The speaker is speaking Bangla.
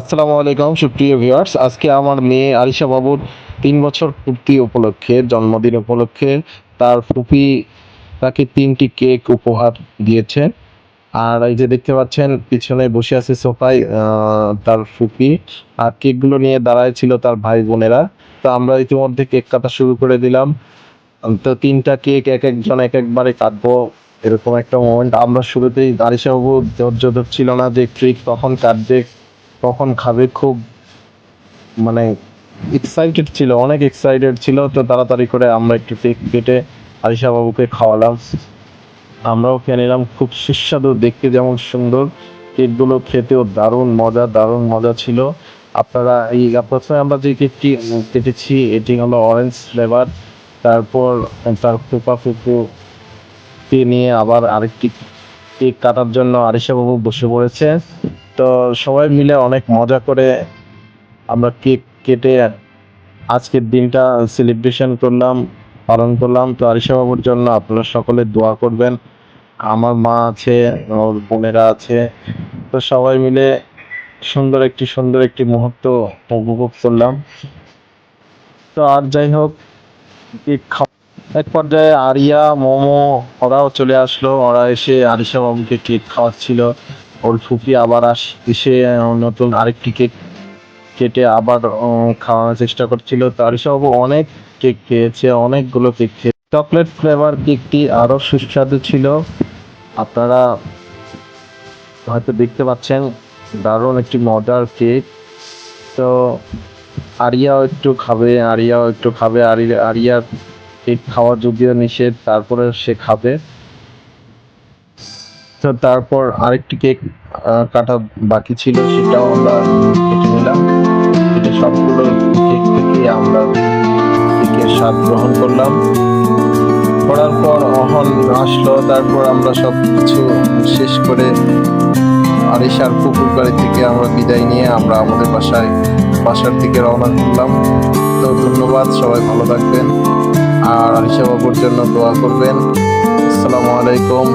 আসসালামু আলাইকুম, সুপ্রিয় ভিউয়ার্স। আজকে আমার মেয়ে আরিশা বাবুর তিন বছর পূর্তি উপলক্ষে, জন্মদিন উপলক্ষে তার ফুপি তাকে তিনটি কেক উপহার দিয়েছে। আর এই যে দেখতে পাচ্ছেন, পিছনে বসে আছে সোফায় তার ফুপি। আর কেকগুলো নিয়ে দাঁড়ায় ছিল তার ভাই বোনেরা। তো আমরা ইতিমধ্যে কেক কাটা শুরু করে দিলাম। তো তিনটা কেক এক একজন এক একবারে কাটবো, এরকম একটা মোমেন্ট আমরা শুরুতেই আরিশা বাবু ধৈর্য ধরছিল না যে কেক কখন কাটবে কখন খাবে খুব মানে এক্সাইটেড ছিল, অনেক এক্সাইটেড ছিল, তো তাড়াতাড়ি করে আমরা একটু কেক কেটে আরিশা বাবুকে খাওয়ালাম। আমরাও খেয়ে নিলাম, খুব সুস্বাদু, দেখতে যেমন সুন্দর। কেকগুলো খেতেও দারুণ মজা দারুণ মজা ছিল। আপনারা এই প্রথমে আমরা যে কেকটি কেটেছি, এটি হলো অরেঞ্জ ফ্লেভার তারপর তার ফুপা ফুপু কে নিয়ে আবার আরেকটি কেক কাটার জন্য আরিশা বাবু বসে পড়েছে। তো সবাই মিলে অনেক মজা করে আমরা কেক কেটে আজকের দিনটা সেলিব্রেশন করলাম, পালন করলাম। তো আরিশা বাবুর জন্য আপনারা সকলে দোয়া করবেন। আমার মা আছে, ওর বোনেরা আছে। তো সবাই মিলে সুন্দর একটি সুন্দর একটি মুহূর্ত উপভোগ করলাম। তো আর যাই হোক এক পর্যায়ে আরিয়া, মোমো, ওরাও চলে আসলো। ওরা এসে আরিশা বাবুকে কেক খাওয়াচ্ছিল। ওর ফুপি আবার আস, এসে নতুন আরেকটি কেক কেটে আবার খাওয়ানোর চেষ্টা করছিল। তো আরিশা বাবু অনেক কেক খেয়েছে, অনেকগুলো কেক খেয়ে, চকলেট ফ্লেভার কেকটি আরও সুস্বাদু ছিল। আপনারা হয়তো দেখতে পাচ্ছেন, দারুণ একটি মজার কেক। তো আরিয়াও একটু খাবে, আরিয়াও একটু খাবে। আরিয়া আরিয়ার কেক খাওয়া যদিও নিষেধ তারপরে সে খাবে। তো তারপর আরেকটি কেক কাটা বাকি ছিল, সেটাও আমরা কেটে নিলাম। কেটে সবগুলো কেক থেকে আমরা কেকের স্বাদ গ্রহণ করলাম। করার পর অহন আসলো, তারপর আমরা সব কিছু শেষ করে আরিশার পুকুর বাড়ি থেকে আমরা বিদায় নিয়ে আমরা আমাদের বাসায়, বাসার দিকে রওনা করলাম। তো ধন্যবাদ, সবাই ভালো থাকবেন। আর আরিশা বাবুর জন্য দোয়া করবেন। আসসালামু আলাইকুম